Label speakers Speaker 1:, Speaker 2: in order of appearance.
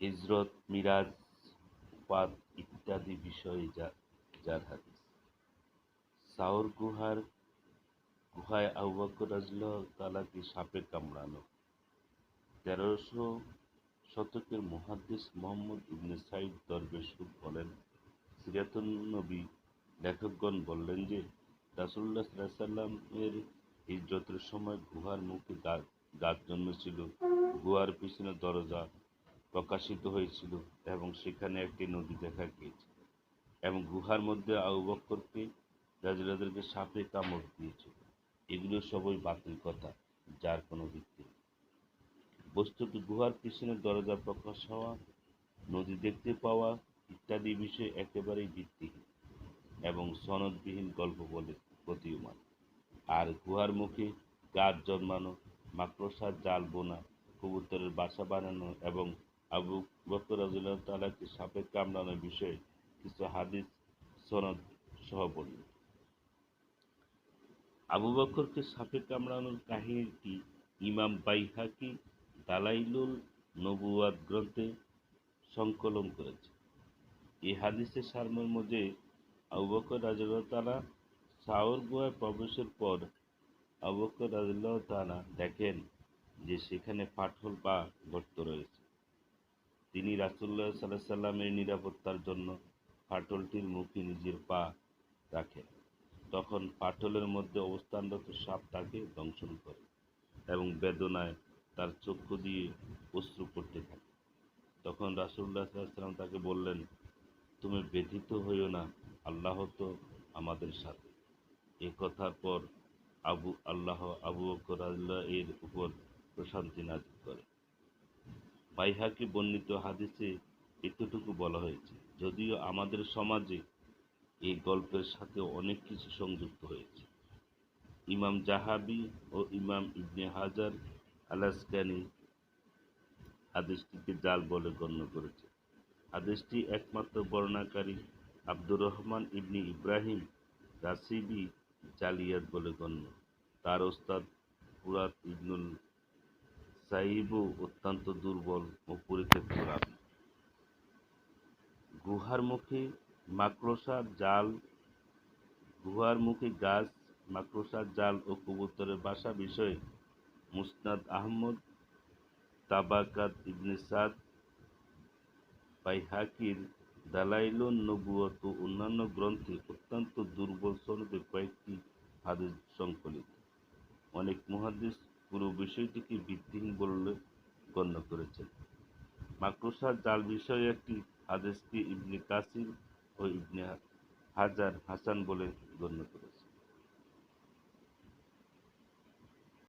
Speaker 1: হিজরত, মিরাজ উপাদ ইত্যাদি বিষয়ে যার হাদিস। সাওর গুহার গুহায় আবু বকর রাদিয়াল্লাহু তাআলাকে সাপে কামড়ানো। তেরোশো শতকের মুহাদ্দিস মোহাম্মদ ইবনে সাইদ দরবেশ বলেন, সিরাতুন নবী লেখকগণ বললেন যে রাসুল্লাহ সাল্লামের হিজরতের সময় গুহার মুখে গাছ জন্মেছিল। গুহার পিছনে দরজা প্রকাশিত হয়েছিল এবং সেখানে একটি নদী দেখা গিয়েছে এবং গুহার মধ্যে আবু বকরকে রাজুলাদেরকে সাপে কামড় দিয়েছিল। এগুলো সবই বাতিল কথা, যার কোনো ভিত্তি নেই। বস্তুত গুহার পিছনে দরজা প্রকাশ হওয়া, নদী দেখতে পাওয়া ইত্যাদি বিষয় একেবারেই ভিত্তিহীন এবং সনদবিহীন গল্প বলে প্রতীয়মান। আর গুহার মুখে গাছ জন্মানো, মাকড়সার জাল বোনা, কবুতরের বাসা বানানো এবং আবু বকর রাজুল্লাহ তালাকে সাপে কামড়ানোর বিষয়ে কিছু হাদিস, সনদ সহ বলল আবু বকরকে সাপে কামড়ানোর কাহিনীটি ইমাম বাইহাকি দালাইলুল নবুয়াদ গ্রন্থে সংকলন করেছে। এই হাদিসের সারমর্ম যে আবু বকর রাজুল্লাহ সাওর গুহায় প্রবেশের পর আবু বকর রাজুল্লাহ তালা দেখেন যে সেখানে ফাটল বা গর্ত রয়েছে। তিনি রাসুল্লাহ সাল্লাহ সাল্লামের নিরাপত্তার জন্য ফাটলটির মুখে নিজের পা রাখেন। তখন ফাটলের মধ্যে অবস্থানরত সাপ তাকে দংশন করে এবং বেদনায় তার চক্ষু দিয়ে অশ্রু পড়তে থাকে। তখন রাসুল্লাহ সাল্লাম তাকে বললেন, তুমি ব্যথিত হইও না, আল্লাহ তো আমাদের সাথে। এ কথার পর আবু আল্লাহ আবু বকর আল্লাহ এর উপর প্রশান্তি নাজিল করে। বাইহাকে বর্ণিত হাদিসে এতটুকু বলা হয়েছে, যদিও আমাদের সমাজে এই গল্পের সাথে অনেক কিছু সংযুক্ত হয়েছে। ইমাম জাহাবি ও ইমাম ইবনে হাজার আলাসকানি হাদিসটিকে জাল বলে গণ্য করেছে। হাদিসটি একমাত্র বর্ণাকারী আব্দুর রহমান ইবনি ইব্রাহিম রাসিবি জালিয়াত বলে গণ্য। তার ওস্তাদ পুরাত ইবনুল সাইবু অত্যন্ত দুর্বল ও পরিত্যক্ত রাবি গুহার মুখে মাকড়সার জাল, গুহার মুখে গাছ মাকড়সার জাল ও কবুতরের বাসা বিষয়ে মুসনাদ আহমদ, তাবাকাত ইবনে সাদ, বাইহাকির দালাইলুন নবুয়ত ও অন্যান্য গ্রন্থে অত্যন্ত দুর্বল সনদে কয়েকটি হাদিস সংকলিত। অনেক মুহাদ্দিস পুরো বিষয়টিকে ভিত্তিহীন বলে গণ্য করেছেন। মাকড়সার জাল বিষয়ে একটি হাদিসকে ইবনে কাসির ও ইবনে হাজার হাসান বলে গণ্য করেছে